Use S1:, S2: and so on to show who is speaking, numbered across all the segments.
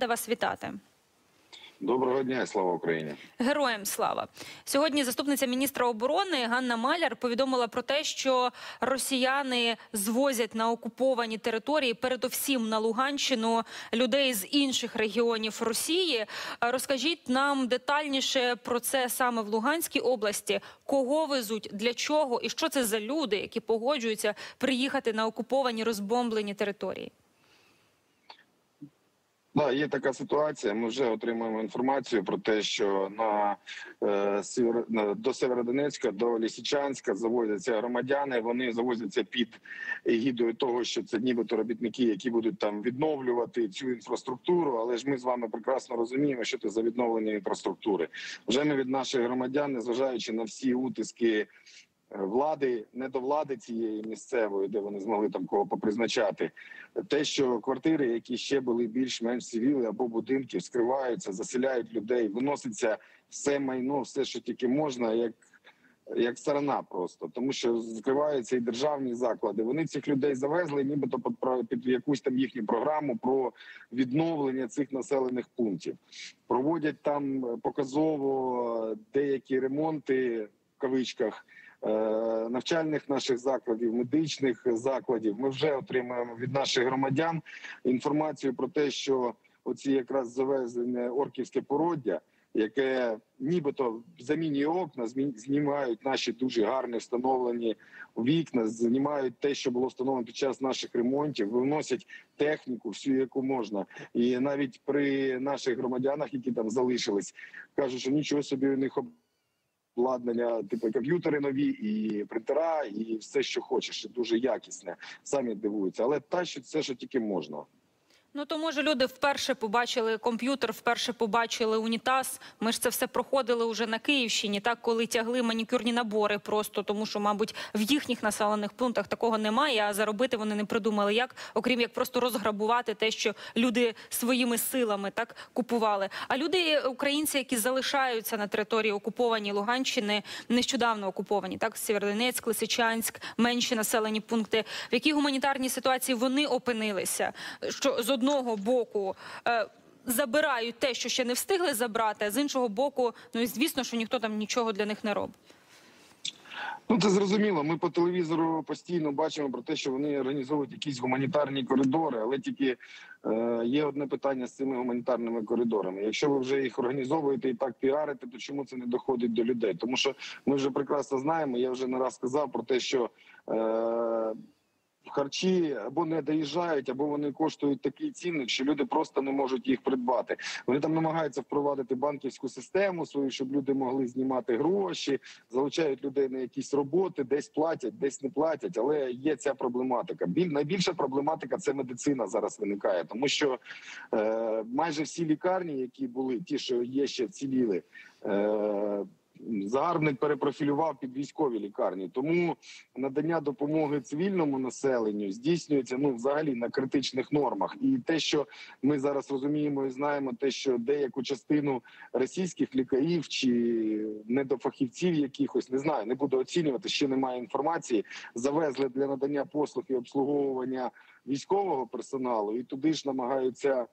S1: Рада вас вітати.
S2: Доброго дня, і слава Україні.
S1: Героям слава сьогодні. Заступниця міністра оборони Ганна Маляр повідомила про те, що росіяни звозять на окуповані території, передовсім на Луганщину, людей з інших регіонів Росії. Розкажіть нам детальніше про це саме в Луганській області. Кого везуть, для чого і що це за люди, які погоджуються приїхати на окуповані розбомблені території.
S2: Да, є така ситуація. Ми вже отримуємо інформацію про те, що на, е, сівер, до Северодонецька, до Лісічанська завозяться громадяни. Вони завозяться під егідою того, що це нібито робітники, які будуть там відновлювати цю інфраструктуру. Але ж ми з вами прекрасно розуміємо, що це за відновлення інфраструктури. Вже ми від наших громадян, незважаючи на всі утиски. Е, влади не до влади цієї місцевої, де вони змогли там кого попризначати, те, що квартири, які ще були більш-менш цивіли або будинки, скриваються, заселяють людей, виноситься все майно, все, що тільки можна, як як сторона, просто тому, що закриваються і державні заклади. Вони цих людей завезли, нібито під, під якусь там їхню програму про відновлення цих населених пунктів. Проводять там показово деякі ремонти в кавичках. Е, навчальних наших закладів, медичних закладів. Ми вже отримуємо від наших громадян інформацію про те, що оці якраз завезене орківське породдя, яке нібито замінює окна, знімають наші дуже гарні встановлені вікна, знімають те, що було встановлено під час наших ремонтів, виносять техніку, всю яку можна, і навіть при наших громадянах, які там залишились, кажуть, що нічого собі у них обладнання, типу комп'ютери нові, і принтера, і все, що хочеш, дуже якісне. Самі дивуються, але тащать все, що тільки можна.
S1: Ну то може люди вперше побачили комп'ютер, вперше побачили унітаз. Ми ж це все проходили вже на Київщині, так коли тягли манікюрні набори, просто тому що, мабуть, в їхніх населених пунктах такого немає. А заробити вони не придумали як, окрім як просто розграбувати те, що люди своїми силами так купували. А люди, українці, які залишаються на території окуповані Луганщини, нещодавно окуповані, так Сєвєродонецьк, Лисичанськ, менші населені пункти, в якій гуманітарній ситуації вони опинилися, що з одного одного боку. Е, забирають те, що ще не встигли забрати, а з іншого боку, ну і звісно, що ніхто там нічого для них не робить.
S2: Ну, це зрозуміло. Ми по телевізору постійно бачимо про те, що вони організовують якісь гуманітарні коридори, але тільки е, є одне питання з цими гуманітарними коридорами. Якщо ви вже їх організовуєте і так піарите, то чому це не доходить до людей? Тому що ми вже прекрасно знаємо. Я вже не раз сказав про те, що е, харчі або не доїжджають, або вони коштують такий цінник, що люди просто не можуть їх придбати. Вони там намагаються впровадити банківську систему свою, щоб люди могли знімати гроші, залучають людей на якісь роботи, десь платять, десь не платять. Але є ця проблематика. Біль найбільша проблематика це медицина зараз виникає, тому що е, майже всі лікарні, які були, ті, що є ще вціліли. Е, загарбник перепрофілював під військові лікарні. Тому надання допомоги цивільному населенню здійснюється ну взагалі на критичних нормах. І те, що ми зараз розуміємо і знаємо, те, що деяку частину російських лікарів чи недофахівців, якихось не знаю, не буду оцінювати, ще немає інформації. Завезли для надання послуг і обслуговування військового персоналу, і туди ж намагаються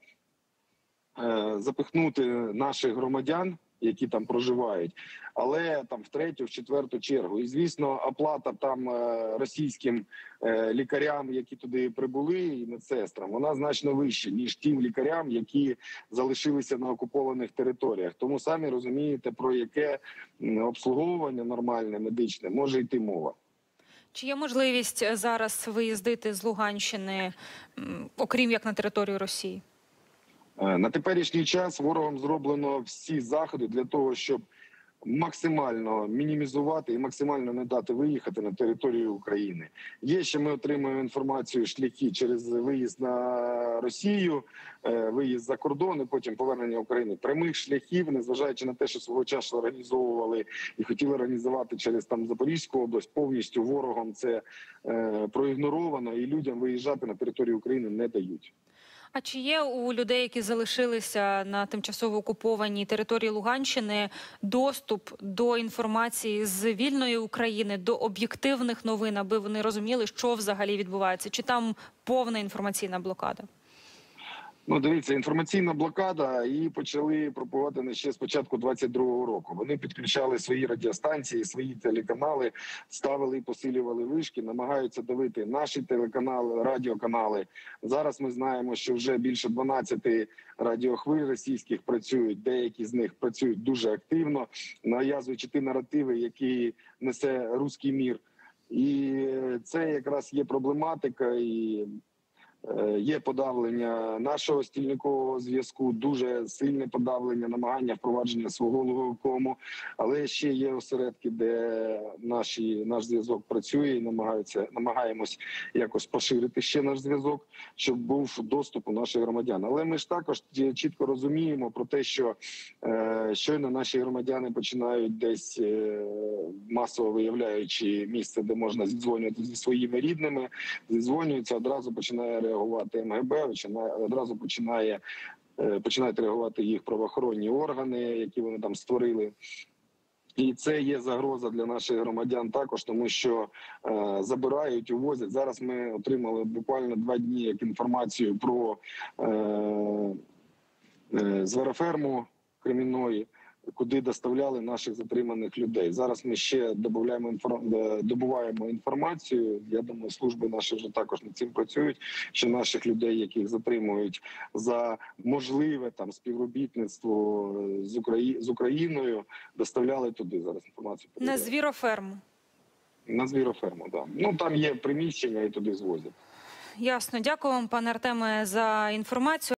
S2: е, запихнути наших громадян які там проживають, але там в третю, в четверту чергу. І звісно, оплата там е, російським е, лікарям, які туди прибули, і медсестрам, вона значно вища ніж тим лікарям, які залишилися на окупованих територіях. Тому самі розумієте, про яке обслуговування нормальне медичне може йти мова.
S1: Чи є можливість зараз виїздити з Луганщини, окрім як на територію Росії?
S2: Е, на теперішній час ворогом зроблено всі заходи для того, щоб максимально мінімізувати і максимально не дати виїхати на територію України. Є ще ми отримуємо інформацію шляхи через виїзд на Росію, е, виїзд за кордон, і потім повернення України прямих шляхів, незважаючи на те, що свого часу організовували і хотіли організувати через там Запорізьку область, повністю ворогом це е, проігноровано, і людям виїжджати на територію України не дають.
S1: А чи є у людей, які залишилися на тимчасово окупованій території Луганщини, доступ до інформації з вільної України до об'єктивних новин, аби вони розуміли, що взагалі відбувається? Чи там повна інформаційна блокада?
S2: Ну, дивіться, інформаційна блокада її почали пропагувати ще з початку 22-го року. Вони підключали свої радіостанції, свої телеканали, ставили і посилювали вишки, намагаються давити наші телеканали, радіоканали. Зараз ми знаємо, що вже більше 12 радіохвиль російських працюють. Деякі з них працюють дуже активно, нав'язуючи ті наративи, які несе руський мір. І це якраз є проблематика і. Е, Є подавлення нашого стільникового зв'язку, дуже сильне подавлення, намагання впровадження свого логокому, але ще є осередки, де наші наш зв'язок працює і намагаються намагаємось якось поширити ще наш зв'язок, щоб був доступ у наших громадян. Але ми ж також чітко розуміємо про те, що е, щойно наші громадяни починають десь е, масово виявляючи місце, де можна зідзвонювати зі своїми рідними, зідзвонюються, одразу починає реагувати МГБ, починає одразу починає. е, Починають реагувати їх правоохоронні органи, які вони там створили, і це є загроза для наших громадян також, тому що е, забирають, увозять. Зараз ми отримали буквально два дні як інформацію про е, е, звероферму Кремінної, куди доставляли наших затриманих людей. Зараз ми ще добавляємо інфор- е, добуваємо інформацію. Я думаю, служби наші вже також над цим працюють. Що наших людей, яких затримують за можливе там співробітництво з Украї... з Україною, доставляли туди. Зараз інформацію
S1: На звіроферму.
S2: на звіроферму. Да. Ну там є приміщення і туди звозять.
S1: Ясно. Дякую вам, пане Артеме, за інформацію.